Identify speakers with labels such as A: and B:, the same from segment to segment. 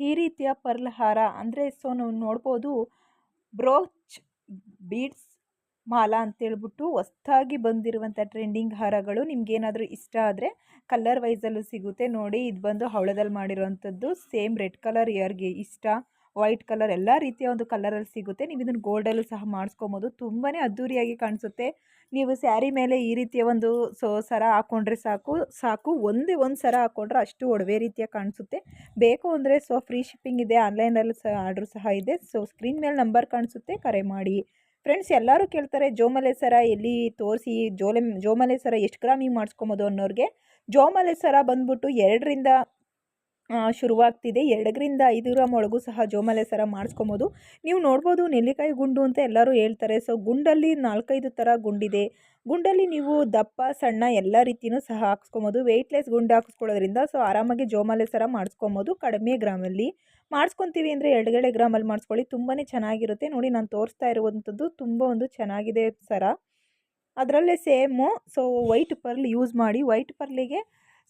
A: ಈ ರೀತಿಯ ಪರ್ಲ್ ಹಾರ ಅಂದರೆ ಸೊ ನಾವು ನೋಡ್ಬೋದು ಬ್ರೋಚ್ ಬೀಡ್ಸ್ ಮಾಲಾ ಅಂತೇಳ್ಬಿಟ್ಟು ಹೊಸ್ತಾಗಿ ಬಂದಿರುವಂಥ ಟ್ರೆಂಡಿಂಗ್ ಹಾರಗಳು ನಿಮ್ಗೇನಾದರೂ ಇಷ್ಟ ಆದರೆ ಕಲ್ಲರ್ ವೈಸಲ್ಲೂ ಸಿಗುತ್ತೆ ನೋಡಿ. ಇದು ಬಂದು ಹವಳದಲ್ಲಿ ಮಾಡಿರೋವಂಥದ್ದು ಸೇಮ್ ರೆಡ್ ಕಲರ್ ಇಯರ್ಗೆ ಇಷ್ಟ. ವೈಟ್ ಕಲರ್ ಎಲ್ಲ ರೀತಿಯ ಒಂದು ಕಲರಲ್ಲಿ ಸಿಗುತ್ತೆ. ನೀವು ಇದನ್ನು ಗೋಲ್ಡಲ್ಲೂ ಸಹ ಮಾಡಿಸ್ಕೊಬೋದು. ತುಂಬಾ ಅದ್ಧೂರಿಯಾಗಿ ಕಾಣಿಸುತ್ತೆ. ನೀವು ಸ್ಯಾರಿ ಮೇಲೆ ಈ ರೀತಿಯ ಒಂದು ಸೊ ಸರ ಹಾಕ್ಕೊಂಡ್ರೆ ಸಾಕು ಸಾಕು. ಒಂದೇ ಒಂದು ಸರ ಹಾಕ್ಕೊಂಡ್ರೆ ಅಷ್ಟು ಒಡವೆ ರೀತಿಯ ಕಾಣಿಸುತ್ತೆ. ಬೇಕು ಅಂದರೆ ಸೊ ಫ್ರೀ ಶಿಪ್ಪಿಂಗ್ ಇದೆ. ಆನ್ಲೈನಲ್ಲಿ ಸಹ ಆರ್ಡ್ರು ಸಹ ಇದೆ. ಸೊ ಸ್ಕ್ರೀನ್ ಮೇಲೆ ನಂಬರ್ ಕಾಣಿಸುತ್ತೆ. ಕರೆ ಮಾಡಿ. ಫ್ರೆಂಡ್ಸ್ ಎಲ್ಲರೂ ಕೇಳ್ತಾರೆ ಜೋಮಲೆ ಸರ ಎಲ್ಲಿ ತೋರಿಸಿ, ಜೋಲೆ ಜೋಮಲೆ ಸರ ಎಷ್ಟು ಗ್ರಾಮಿಗೆ ಮಾಡಿಸ್ಕೊಬೋದು? ಅನ್ನೋರಿಗೆ. ಜೋಮಲೆ ಸರ ಬಂದ್ಬಿಟ್ಟು ಎರಡರಿಂದ ಶುರುವಾಗ್ತಿದೆ. ಎರಡರಿಂದ ಐದು ಗ್ರಾಮ್ ಒಳಗೂ ಸಹ ಜೋಮಾಲೆ ಸರ ಮಾಡಿಸ್ಕೊಬೋದು. ನೀವು ನೋಡ್ಬೋದು ನೆಲ್ಲಿಕಾಯಿ ಗುಂಡು ಅಂತ ಎಲ್ಲರೂ ಹೇಳ್ತಾರೆ. ಸೊ, ಗುಂಡಲ್ಲಿ ನಾಲ್ಕೈದು ಥರ ಗುಂಡಿದೆ. ಗುಂಡಲ್ಲಿ ನೀವು ದಪ್ಪ, ಸಣ್ಣ ಎಲ್ಲ ರೀತಿಯೂ ಸಹ ಹಾಕ್ಸ್ಕೊಬೋದು. ವೆಯ್ಟ್ಲೆಸ್ ಗುಂಡು ಹಾಕಿಸ್ಕೊಳ್ಳೋದ್ರಿಂದ ಸೊ, ಆರಾಮಾಗಿ ಜೋಮಾಲೆ ಸರ ಮಾಡಿಸ್ಕೊಬೋದು ಕಡಿಮೆ ಗ್ರಾಮಲ್ಲಿ. ಮಾಡಿಸ್ಕೊತೀವಿ ಅಂದರೆ ಎರಡುಗಡೆ ಗ್ರಾಮಲ್ಲಿ ಮಾಡಿಸ್ಕೊಳ್ಳಿ. ತುಂಬಾ ಚೆನ್ನಾಗಿರುತ್ತೆ. ನೋಡಿ ನಾನು ತೋರಿಸ್ತಾ ಇರುವಂಥದ್ದು ತುಂಬ ಒಂದು ಚೆನ್ನಾಗಿದೆ ಸರ. ಅದರಲ್ಲೇ same. So, white pearl use ಮಾಡಿ. ವೈಟ್ ಪರ್ಲಿಗೆ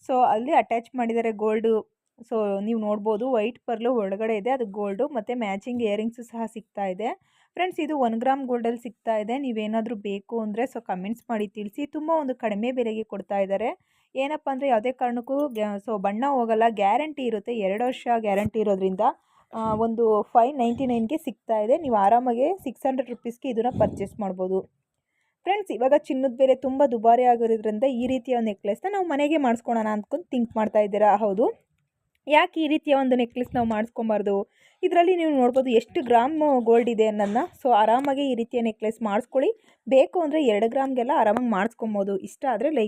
A: ಸೊ, ಅಲ್ಲಿ ಅಟ್ಯಾಚ್ ಮಾಡಿದ್ದಾರೆ ಗೋಲ್ಡು ಸೊ, ನೀವು ನೋಡ್ಬೋದು ವೈಟ್ ಪರ್ಲು ಒಳಗಡೆ ಇದೆ, ಅದು ಗೋಲ್ಡು ಮತ್ತು ಮ್ಯಾಚಿಂಗ್ ಇಯರಿಂಗ್ಸು ಸಹ ಸಿಗ್ತಾ ಇದೆ. ಫ್ರೆಂಡ್ಸ್, ಇದು ಒನ್ ಗ್ರಾಮ್ ಗೋಲ್ಡಲ್ಲಿ ಸಿಗ್ತಾ ಇದೆ, ನೀವೇನಾದರೂ ಬೇಕು ಅಂದರೆ ಸೊ, ಕಮೆಂಟ್ಸ್ ಮಾಡಿ ತಿಳಿಸಿ. ತುಂಬ ಒಂದು ಕಡಿಮೆ ಬೆಲೆಗೆ ಕೊಡ್ತಾ ಇದ್ದಾರೆ. ಏನಪ್ಪ ಅಂದರೆ ಯಾವುದೇ ಕಾರಣಕ್ಕೂ ಸೊ, ಬಣ್ಣ ಹೋಗಲ್ಲ, ಗ್ಯಾರಂಟಿ ಇರುತ್ತೆ. ಎರಡು ವರ್ಷ ಗ್ಯಾರಂಟಿ ಇರೋದ್ರಿಂದ ಒಂದು ಫೈವ್ ನೈಂಟಿ ನೈನ್ಗೆ ಸಿಗ್ತಾ ಇದೆ. ನೀವು ಆರಾಮಾಗಿ ಸಿಕ್ಸ್ ಹಂಡ್ರೆಡ್ ರುಪೀಸ್ಗೆ ಇದನ್ನು ಪರ್ಚೇಸ್ ಮಾಡ್ಬೋದು. ಫ್ರೆಂಡ್ಸ್, ಇವಾಗ ಚಿನ್ನದ ಬೆಲೆ ತುಂಬ ದುಬಾರಿ ಆಗಿರೋದ್ರಿಂದ ಈ ರೀತಿಯ ನೆಕ್ಲೆಸ್ನ ನಾವು ಮನೆಗೆ ಮಾಡಿಸ್ಕೊಳೋಣ ಅಂದ್ಕೊಂಡು ಥಿಂಕ್ ಮಾಡ್ತಾ ಇದ್ದೀರಾ? ಹೌದು. ಯಾಕೆ ಈ ರೀತಿಯ ಒಂದು ನೆಕ್ಲೆಸ್ ನಾವು ಮಾಡಿಸ್ಕೊಬಾರ್ದು? ಇದರಲ್ಲಿ ನೀವು ನೋಡ್ಬೋದು ಎಷ್ಟು ಗ್ರಾಮ್ ಗೋಲ್ಡ್ ಇದೆ ಅನ್ನೋದನ್ನ. ಸೊ ಆರಾಮಾಗಿ ಈ ರೀತಿಯ ನೆಕ್ಲೆಸ್ ಮಾಡಿಸ್ಕೊಳ್ಳಿ. ಬೇಕು ಅಂದರೆ ಎರಡು ಗ್ರಾಮ್ಗೆಲ್ಲ ಆರಾಮಾಗಿ ಮಾಡಿಸ್ಕೊಬೋದು. ಇಷ್ಟ ಆದರೆ ಲೈಕ್